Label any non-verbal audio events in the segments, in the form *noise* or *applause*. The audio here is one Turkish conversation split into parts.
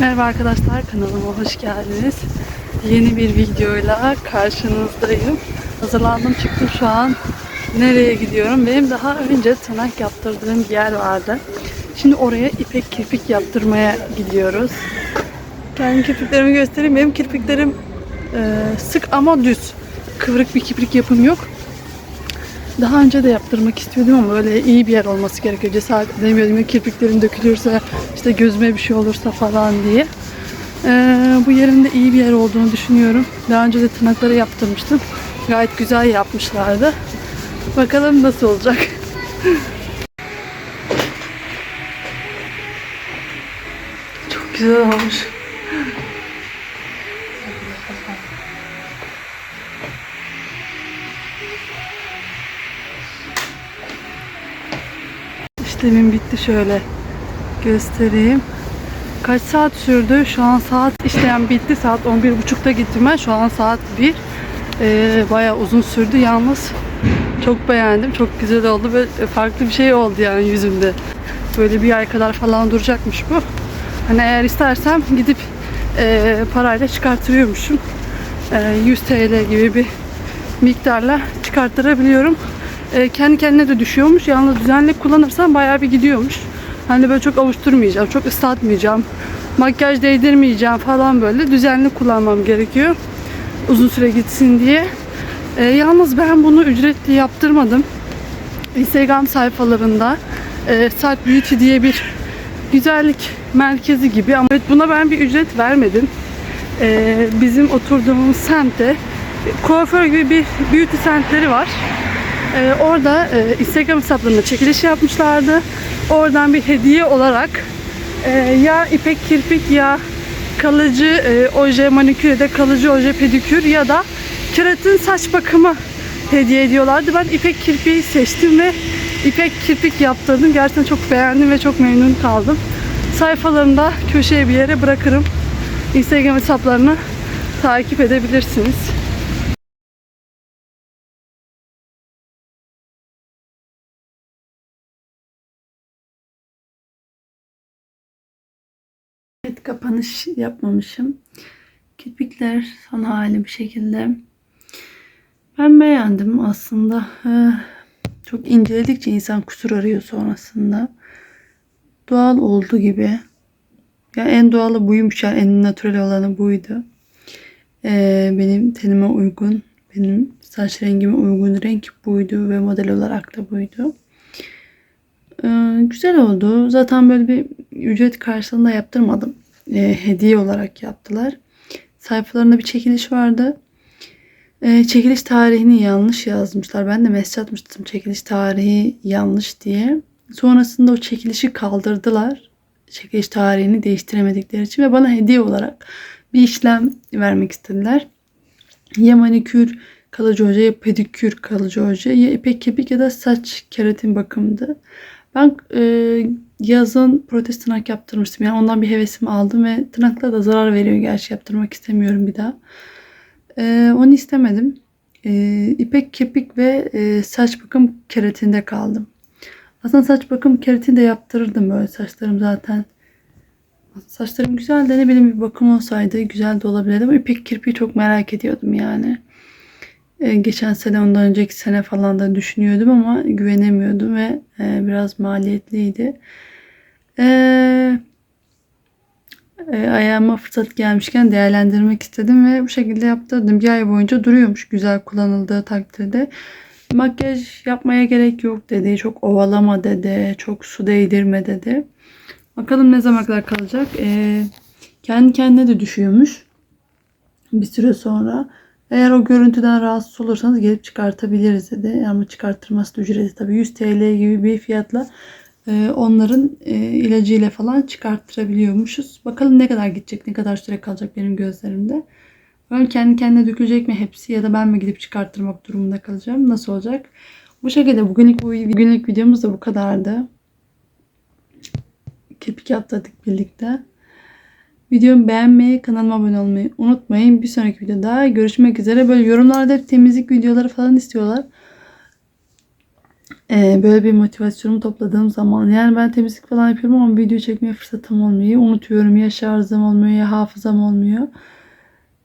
Merhaba arkadaşlar kanalıma hoş geldiniz. Yeni bir videoyla karşınızdayım. Hazırlandım çıktım şu an. Nereye gidiyorum? Benim daha önce tırnak yaptırdığım bir yer vardı. Şimdi oraya ipek kirpik yaptırmaya gidiyoruz. Kendi kirpiklerimi göstereyim. Benim kirpiklerim e, sık ama düz. Kıvrık bir kirpik yapım yok. Daha önce de yaptırmak istiyordum ama böyle iyi bir yer olması gerekiyor. Cesaret edemiyordum. Ya kirpiklerim dökülürse, işte gözüme bir şey olursa falan diye. Ee, bu yerin de iyi bir yer olduğunu düşünüyorum. Daha önce de tırnakları yaptırmıştım. Gayet güzel yapmışlardı. Bakalım nasıl olacak. *laughs* Çok güzel olmuş. İşlemim bitti şöyle göstereyim. Kaç saat sürdü? Şu an saat işlem bitti. Saat 11.30'da gittim ben. Şu an saat 1. Ee, bayağı uzun sürdü. Yalnız çok beğendim. Çok güzel oldu ve farklı bir şey oldu yani yüzümde. Böyle bir ay kadar falan duracakmış bu. Hani eğer istersem gidip e, parayla çıkartıyormuşum. E, 100 TL gibi bir miktarla çıkarttırabiliyorum. E, kendi kendine de düşüyormuş. Yalnız düzenli kullanırsam bayağı bir gidiyormuş. Hani böyle çok avuşturmayacağım, çok ıslatmayacağım, makyaj değdirmeyeceğim falan böyle düzenli kullanmam gerekiyor. Uzun süre gitsin diye. E, yalnız ben bunu ücretli yaptırmadım. Instagram sayfalarında e, Salt Beauty diye bir güzellik merkezi gibi ama evet, buna ben bir ücret vermedim. E, bizim oturduğumuz semtte kuaför gibi bir beauty centleri var. Ee, orada e, Instagram hesaplarında çekiliş yapmışlardı. Oradan bir hediye olarak e, ya ipek kirpik ya kalıcı e, oje manikür ya da kalıcı oje pedikür ya da keratin saç bakımı hediye ediyorlardı. Ben ipek kirpiği seçtim ve ipek kirpik yaptırdım. Gerçekten çok beğendim ve çok memnun kaldım. Sayfalarında köşeye bir yere bırakırım. Instagram hesaplarını takip edebilirsiniz. Evet kapanış yapmamışım. Kirpikler son hali bir şekilde. Ben beğendim aslında. Ee, Çok inceledikçe insan kusur arıyor sonrasında. Doğal olduğu gibi. Ya en doğalı buymuş ya en natürel olanı buydu. Ee, benim tenime uygun, benim saç rengime uygun renk buydu ve model olarak da buydu. Ee, güzel oldu. Zaten böyle bir ücret karşılığında yaptırmadım. Ee, hediye olarak yaptılar. Sayfalarında bir çekiliş vardı. Ee, çekiliş tarihini yanlış yazmışlar. Ben de mesaj atmıştım çekiliş tarihi yanlış diye. Sonrasında o çekilişi kaldırdılar. Çekiliş tarihini değiştiremedikleri için ve bana hediye olarak bir işlem vermek istediler. Ya manikür kalıcı hoca ya pedikür kalıcı hoca ya ipek kepik ya da saç keratin bakımdı. Ben e, yazın protez tırnak yaptırmıştım. Yani ondan bir hevesimi aldım ve tırnaklara da zarar veriyor gerçi yaptırmak istemiyorum bir daha. E, onu istemedim. E, ipek kepik ve e, saç bakım keratinde kaldım. Aslında saç bakım keratin de yaptırırdım böyle saçlarım zaten. Saçlarım güzel de ne bileyim bir bakım olsaydı güzel de olabilirdi ama ipek kirpiği çok merak ediyordum yani. Ee, geçen sene ondan önceki sene falan da düşünüyordum ama güvenemiyordum ve e, biraz maliyetliydi. Ee, e, ayağıma fırsat gelmişken değerlendirmek istedim ve bu şekilde yaptırdım. Bir ay boyunca duruyormuş güzel kullanıldığı takdirde. Makyaj yapmaya gerek yok dedi. Çok ovalama dedi. Çok su değdirme dedi. Bakalım ne zamana kadar kalacak. Ee, kendi kendine de düşüyormuş. Bir süre sonra. Eğer o görüntüden rahatsız olursanız gelip çıkartabiliriz dedi. Ama çıkarttırması da ücreti tabii 100 TL gibi bir fiyatla e, onların e, ilacıyla falan çıkarttırabiliyormuşuz. Bakalım ne kadar gidecek, ne kadar süre kalacak benim gözlerimde. Böyle kendi kendine dökülecek mi hepsi ya da ben mi gidip çıkarttırmak durumunda kalacağım? Nasıl olacak? Bu şekilde bugünlük bu günlük videomuz da bu kadardı. Kepik yaptırdık birlikte. Videomu beğenmeyi, kanalıma abone olmayı unutmayın. Bir sonraki videoda görüşmek üzere. Böyle yorumlarda hep temizlik videoları falan istiyorlar. Ee, böyle bir motivasyonumu topladığım zaman yani ben temizlik falan yapıyorum ama video çekmeye fırsatım olmuyor. Unutuyorum ya şarjım olmuyor ya hafızam olmuyor.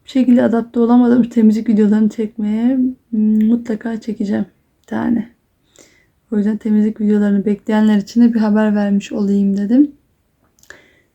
Bir şekilde adapte olamadım temizlik videolarını çekmeye. Mutlaka çekeceğim bir tane. O yüzden temizlik videolarını bekleyenler için de bir haber vermiş olayım dedim.